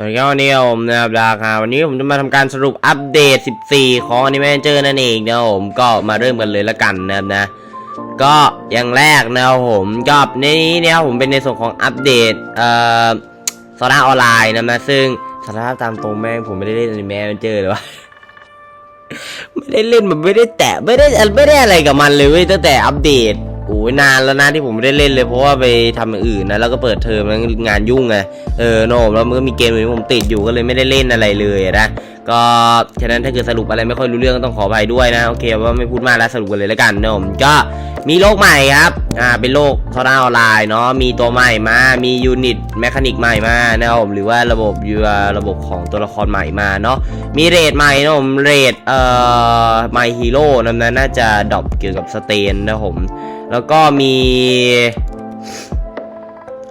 สวัสดีครับวันนี้ผมนะครับดาคาวันนี้ผมจะมาทำการสรุปอัปเดต 14 ของ Anime Manager นั่นเองนะครับผมก็มาเริ่มกันเลยละกันนะครับนะ ก็อย่างแรกนะครับผมก็ในนี้เนี่ยผมเป็นในส่วนของอัปเดตเอ่อสาระออนไลน์นะนะซึ่งสาระตามตรงแม่งผมไม่ได้เล่น Anime Manager เลยวะไม่ได้เล่นแบบไม่ได้แตะไม่ได้ไม่ได้อะไรกับมันเลยเว้ยตั้งแต่อัปเดต โอ้ยนานแล้วนะที่ผมไม่ได้เล่นเลยเพราะว่าไปทำอย่างอื่นนะแล้วก็เปิดเทอมแล้วงานยุ่งไงเออโนมแล้วมันก็มีเกมอื่นที่ผมติดอยู่ก็เลยไม่ได้เล่นอะไรเลยนะก็ฉะนั้นถ้าเกิดสรุปอะไรไม่ค่อยรู้เรื่องก็ต้องขออภัยด้วยนะโอเคว่าไม่พูดมากแล้วสรุปกันเลยแล้วกันนะผมก็มีโลกใหม่ครับอ่าเป็นโลกโซดาออนไลน์เนาะมีตัวใหม่มามียูนิตแมคานิกใหม่มานะครับผมหรือว่าระบบยูระบบของตัวละครใหม่มาเนาะมีเรทใหม่นะผมเรทเอ่อไมฮีโร่นั้นน่าจะดรอปเกี่ยวกับสเตนนะผม แล้วก็มี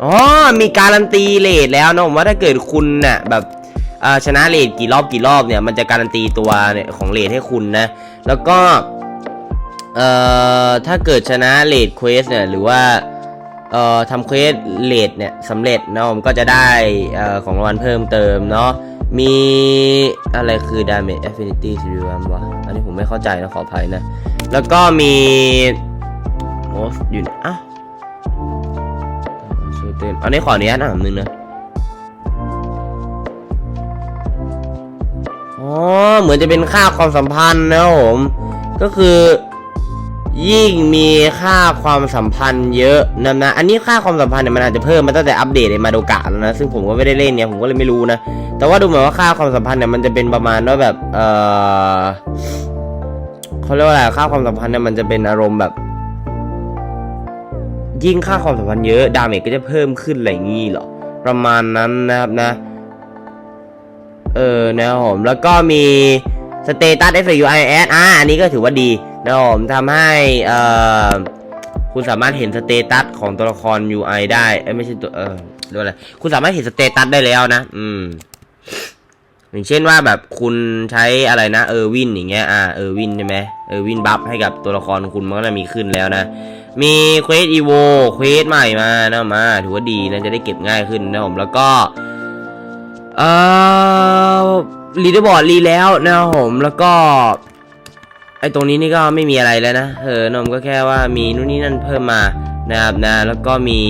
อ๋อมีการันตีเรทแล้วนะผมว่าถ้าเกิดคุณน่ะแบบชนะเรทกี่รอบกี่รอบเนี่ยมันจะการันตีตัวเนี่ยของเรทให้คุณนะ แล้วก็เอ่อถ้าเกิดชนะเรทเควสเนี่ยหรือว่าเอ่อทำเควสเรทเนี่ยสำเร็จนะผมก็จะได้เอ่อของรางวัลเพิ่มเติมเนาะมีอะไรคือ damage affinity serum วะอันนี้ผมไม่เข้าใจนะขออภัยนะ แล้วก็มี โอ้อยู่อะช่วยเตนอันนี้ขออนุญาตอ่านนึงนะอ๋อเหมือนจะเป็นค่าความสัมพันธ์นะครับผม ก็คือ ยิ่งมีค่าความสัมพันธ์เยอะนะนะ อันนี้ค่าความสัมพันธ์เนี่ยมันอาจจะเพิ่มมาตั้งแต่อัปเดตในมาโดกะแล้วนะ ซึ่งผมก็ไม่ได้เล่นเนี่ยผมก็เลยไม่รู้นะ แต่ว่าดูเหมือนว่าค่าความสัมพันธ์เนี่ยมันจะเป็นประมาณว่าแบบ เออเขาเรียกว่าอะไรค่าความสัมพันธ์เนี่ยมันจะเป็นอารมณ์แบบ ยิ่งค่าความสัมพันธ์เยอะ ดาเมจก็จะเพิ่มขึ้นอะไรงี้หรอ ประมาณนั้นนะครับนะ เออนะครับผม แล้วก็มีสเตตัส f u i s อ่าอันนี้ก็ถือว่าดีนะครับผมทำให้เอ่อคุณสามารถเห็นสเตตัสของตัวละคร UI ได้ เอ้ไม่ใช่ตัว เออเรียกว่าอะไร คุณสามารถเห็นสเตตัสได้แล้วนะ อืม อย่างเช่นว่าแบบคุณใช้อะไรนะเออร์วินอย่างเงี้ย อ่า เออร์วินใช่ไหม เออวินบัฟให้กับตัวละครคุณมันก็จะมีขึ้นแล้วนะ มีเควสอีโวเควสใหม่มานะมาถือว่าดีนะจะได้เก็บง่ายขึ้นนะผมแล้วก็เอ่อรีดบอร์ดรีแล้วนะผมแล้วก็ไอตรงนี้นี่ก็ไม่มีอะไรแล้วนะเออนมก็แค่ว่ามีนู่นนี่นั่นเพิ่มมา นะครับนะแล้วก็มี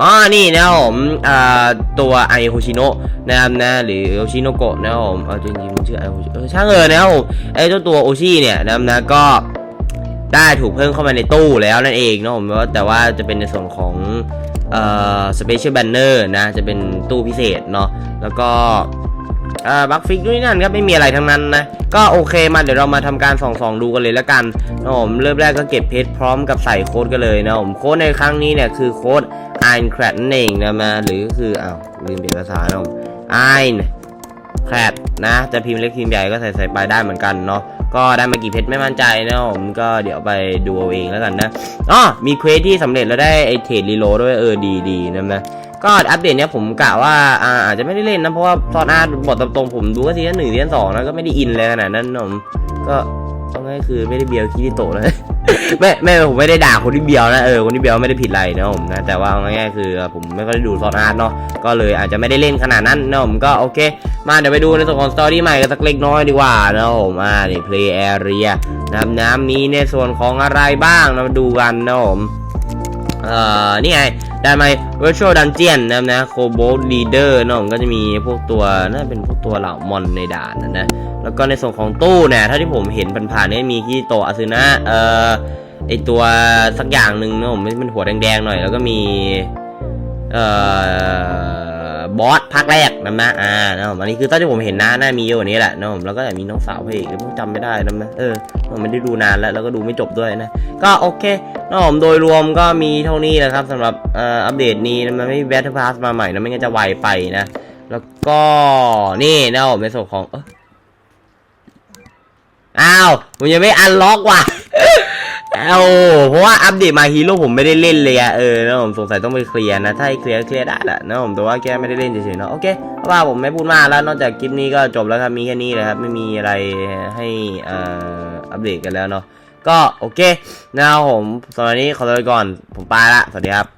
อ๋อนี่นะครับผมอ่าตัวไอโฮชิโนะนะครับนะหรือโอชิโนโกะนะครับผมเออจริงๆมันชื่อไอโฮชิเออช่างเออนะครับผมไอเจ้าตัวโอชิเนี่ยนะครับนะก็ได้ถูกเพิ่มเข้ามาในตู้แล้วนั่นเองนะผมแต่ว่าจะเป็นในส่วนของเอ่อสเปเชียลแบนเนอร์นะจะเป็นตู้พิเศษเนาะแล้วก็ อ่าบัคฟิกด้วยนั่นครับไม่มีอะไรทั้งนั้นนะ ก็โอเคมาเดี๋ยวเรามาทำการส่องสองๆดูกันเลยแล้วกันนะผมเริ่มแรกก็เก็บเพชรพร้อมกับใส่โค้ดกันเลยนะผมโค้ดในครั้งนี้เนี่ยคือโค้ด i n c r a d นั่นเองนะมาหรือคืออ้าวลืมเปลี่ยนภาษานะผม i n c r a d นะ จะพิมพ์เล็กพิมพ์ใหญ่ก็ใส่ใส่ไปได้เหมือนกันเนาะก็ได้มากี่เพชรไม่มั่นใจนะผมก็เดี๋ยวไปดูเอาเองแล้วกันนะอ๋อมีเควสที่สำเร็จแล้วได้ไอเทรดรีโลด้วยเออดีดีนะนะ ก็อัปเดตเนี้ยผมกะว่าอาจจะไม่ได้เล่นนะ เพราะว่าตอนอาร์บทตามตรงผมดูก็ซีซั่นหนึ่งซีซั่นสองนะก็ไม่ได้อินเลยขนาดนั้นผมก็ก็ง่ายคือไม่ได้เบียวคิริโตะนะไม่ไม่ผมไม่ได้ด่าคนที่เบียวนะเออคนที่เบียวไม่ได้ผิดอะไรนะผมนะแต่ว่าง่ายๆคือผมไม่ค่อยได้ดูซอนอาร์ตเนาะก็เลยอาจจะไม่ได้เล่นขนาดนั้นนะผมก็โอเค มาเดี๋ยวไปดูในส่วนของสตอรี่ใหม่กันสักเล็กน้อยดีกว่านะผมอ่านี่ play area นะครับน้ำมีในส่วนของอะไรบ้างนะมาดูกันนะผม เอ่อ นี่ไงได้ไหม virtual dungeon นะครับนะ cobalt leader เนอะผมก็จะมีพวกตัวน่าจะเป็นพวกตัวเหล่ามอนในด่านนะนะ แล้วก็ในส่วนของตู้เนี่ยถ้าที่ผมเห็นผ่านๆเนี่ยมีที่โตอาซึนะเอ่อไอตัวสักอย่างหนึ่งนอะผมมันหัวแดงๆหน่อย แล้วก็มี เอ่อ บอสภาคแรกนะนะอ่านะผมอันนี้คือตอนที่ผมเห็นนะน่ามีอยู่นนี้แหละนะผมแล้วก็มีน้องสาวพระเอกผมจำไม่ได้นะนะเออผมไม่ได้ดูนานแล้วแล้วก็ดูไม่จบด้วยนะก็โอเคนะผมโดยรวมก็มีเท่านี้นะครับสำหรับอ่ออัปเดตนี้นะมันไม่มีแบทเทิลพาสมาใหม่นะไม่งั้นจะไวไปนะ แล้วก็นี่นะผมในส่วนของอ้ยอ้าวผมยังไม่อันล็อกว่ะ เอาเพราะว่าอัปเดตมาฮีโร่ผมไม่ได้เล่นเลยอะเออนะผมสงสัยต้องไปเคลียร์นะ ถ้าเคลียร์เคลียร์ได้แหละนะผมแต่ว่าแกไม่ได้เล่นเฉยๆเนาะโอเคเพราะว่าผมไม่พูดมากแล้วนอกจากคลิปนี้ก็จบแล้วครับมีแค่นี้เลยครับไม่มีอะไรให้อ่ออัปเดตกันแล้วเนาะก็โอเคนะครับผมสำหรับนนี้ขอตัวไปก่อนผมไปละสวัสดีครับ